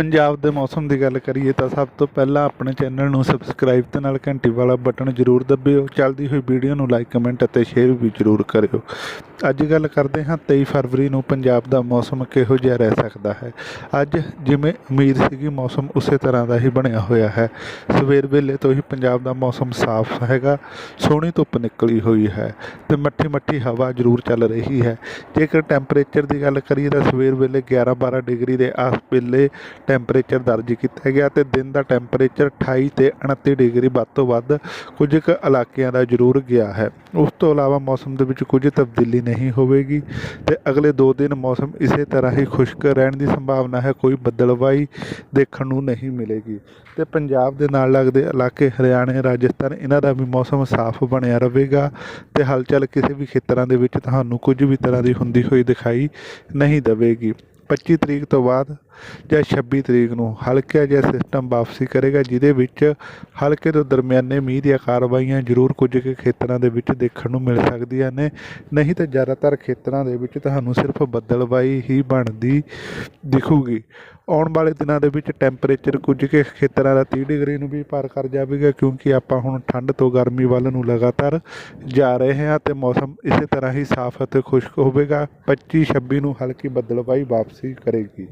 ਪੰਜਾਬ ਦੇ ਮੌਸਮ ਦੀ ਗੱਲ ਕਰੀਏ ਤਾਂ ਸਭ ਤੋਂ ਪਹਿਲਾਂ ਆਪਣੇ ਚੈਨਲ ਨੂੰ ਸਬਸਕ੍ਰਾਈਬ ਤੇ ਨਾਲ ਘੰਟੀ ਵਾਲਾ ਬਟਨ ਜ਼ਰੂਰ ਦਬਿਓ। ਚੱਲਦੀ ਹੋਈ ਵੀਡੀਓ ਨੂੰ ਲਾਈਕ ਕਮੈਂਟ ਅਤੇ ਸ਼ੇਅਰ ਵੀ ਜ਼ਰੂਰ ਕਰਿਓ। ਅੱਜ ਗੱਲ ਕਰਦੇ ਹਾਂ 23 ਫਰਵਰੀ ਨੂੰ ਪੰਜਾਬ ਦਾ ਮੌਸਮ ਕਿਹੋ ਜਿਹਾ ਰਹਿ ਸਕਦਾ ਹੈ। ਅੱਜ ਜਿਵੇਂ ਉਮੀਦ ਸੀਗੀ, ਮੌਸਮ ਉਸੇ ਤਰ੍ਹਾਂ ਦਾ ਹੀ ਬਣਿਆ ਹੋਇਆ ਹੈ। ਸਵੇਰ ਵੇਲੇ ਤੋਂ ਹੀ ਪੰਜਾਬ ਦਾ ਮੌਸਮ ਸਾਫ਼ ਹੈਗਾ, ਸੋਹਣੀ ਧੁੱਪ ਨਿਕਲੀ ਹੋਈ ਹੈ ਤੇ ਮੱਠੀ ਮੱਠੀ ਹਵਾ ਜ਼ਰੂਰ ਚੱਲ ਰਹੀ ਹੈ। ਜੇਕਰ ਟੈਂਪਰੇਚਰ ਦੀ ਗੱਲ ਕਰੀਏ ਤਾਂ ਸਵੇਰ ਵੇਲੇ 11 12 ਡਿਗਰੀ ਦੇ ਆਸ ਵੇਲੇ ਟੈਂਪਰੇਚਰ ਦਰਜ ਕੀਤਾ ਗਿਆ ਤੇ ਦਿਨ ਦਾ ਟੈਂਪਰੇਚਰ 28 ਤੇ 29 ਡਿਗਰੀ, ਵੱਧ ਤੋਂ ਵੱਧ ਕੁਝ ਕੁ ਇਲਾਕਿਆਂ ਦਾ ਜ਼ਰੂਰ ਗਿਆ ਹੈ। ਉਸ ਤੋਂ ਇਲਾਵਾ ਮੌਸਮ ਦੇ ਵਿੱਚ ਕੁਝ ਤਬਦੀਲੀ ਨਹੀਂ ਹੋਵੇਗੀ ਤੇ ਅਗਲੇ 2 ਦਿਨ ਮੌਸਮ ਇਸੇ ਤਰ੍ਹਾਂ ਹੀ ਖੁਸ਼ਕ ਰਹਿਣ ਦੀ ਸੰਭਾਵਨਾ ਹੈ, ਕੋਈ ਬੱਦਲਵਾਈ ਦੇਖਣ ਨੂੰ ਨਹੀਂ ਮਿਲੇਗੀ। ਤੇ ਪੰਜਾਬ ਦੇ ਨਾਲ ਲੱਗਦੇ ਇਲਾਕੇ ਹਰਿਆਣਾ, ਰਾਜਸਥਾਨ, ਇਹਨਾਂ ਦਾ ਵੀ ਮੌਸਮ ਸਾਫ਼ ਬਣਿਆ ਰਹੇਗਾ ਤੇ ਹਲਚਲ ਕਿਸੇ ਵੀ ਖੇਤਰਾਂ ਦੇ ਵਿੱਚ ਤੁਹਾਨੂੰ ਕੁਝ ਵੀ ਤਰ੍ਹਾਂ ਦੀ ਹੁੰਦੀ ਹੋਈ ਦਿਖਾਈ ਨਹੀਂ ਦੇਵੇਗੀ। 25 ਤਰੀਕ ਤੋਂ ਬਾਅਦ ਜਾਂ 26 ਤਰੀਕ ਨੂੰ ਹਲਕਾ ਜਿਹਾ ਸਿਸਟਮ ਵਾਪਸੀ ਕਰੇਗਾ, ਜਿਹਦੇ ਵਿੱਚ ਹਲਕੇ ਤੋਂ ਦਰਮਿਆਨੇ ਮੀਂਹ ਦੀਆਂ ਕਾਰਵਾਈਆਂ ਜ਼ਰੂਰ ਕੁਝ ਕੁ ਖੇਤਰਾਂ ਦੇ ਵਿੱਚ ਦੇਖਣ ਨੂੰ ਮਿਲ ਸਕਦੀਆਂ ਨੇ। ਨਹੀਂ ਤਾਂ ਜ਼ਿਆਦਾਤਰ ਖੇਤਰਾਂ ਦੇ ਵਿੱਚ ਤੁਹਾਨੂੰ ਸਿਰਫ ਬੱਦਲਵਾਈ ਹੀ ਬਣਦੀ ਦਿਖੂਗੀ। ਆਉਣ ਵਾਲੇ ਦਿਨਾਂ ਦੇ ਵਿੱਚ ਟੈਂਪਰੇਚਰ ਕੁਝ ਕੁ ਖੇਤਰਾਂ ਦਾ 30 ਡਿਗਰੀ ਨੂੰ ਵੀ ਪਾਰ ਕਰ ਜਾਵੇਗਾ, ਕਿਉਂਕਿ ਆਪਾਂ ਹੁਣ ਠੰਡ ਤੋਂ ਗਰਮੀ ਵੱਲ ਨੂੰ ਲਗਾਤਾਰ ਜਾ ਰਹੇ ਹਾਂ ਤੇ ਮੌਸਮ ਇਸੇ ਤਰ੍ਹਾਂ ਹੀ ਸਾਫ਼ ਅਤੇ ਖੁਸ਼ਕ ਹੋਵੇਗਾ। 25 26 ਨੂੰ ਹਲਕੀ ਬੱਦਲਵਾਈ ਵਾਪਸੀ ਕਰੇਗੀ।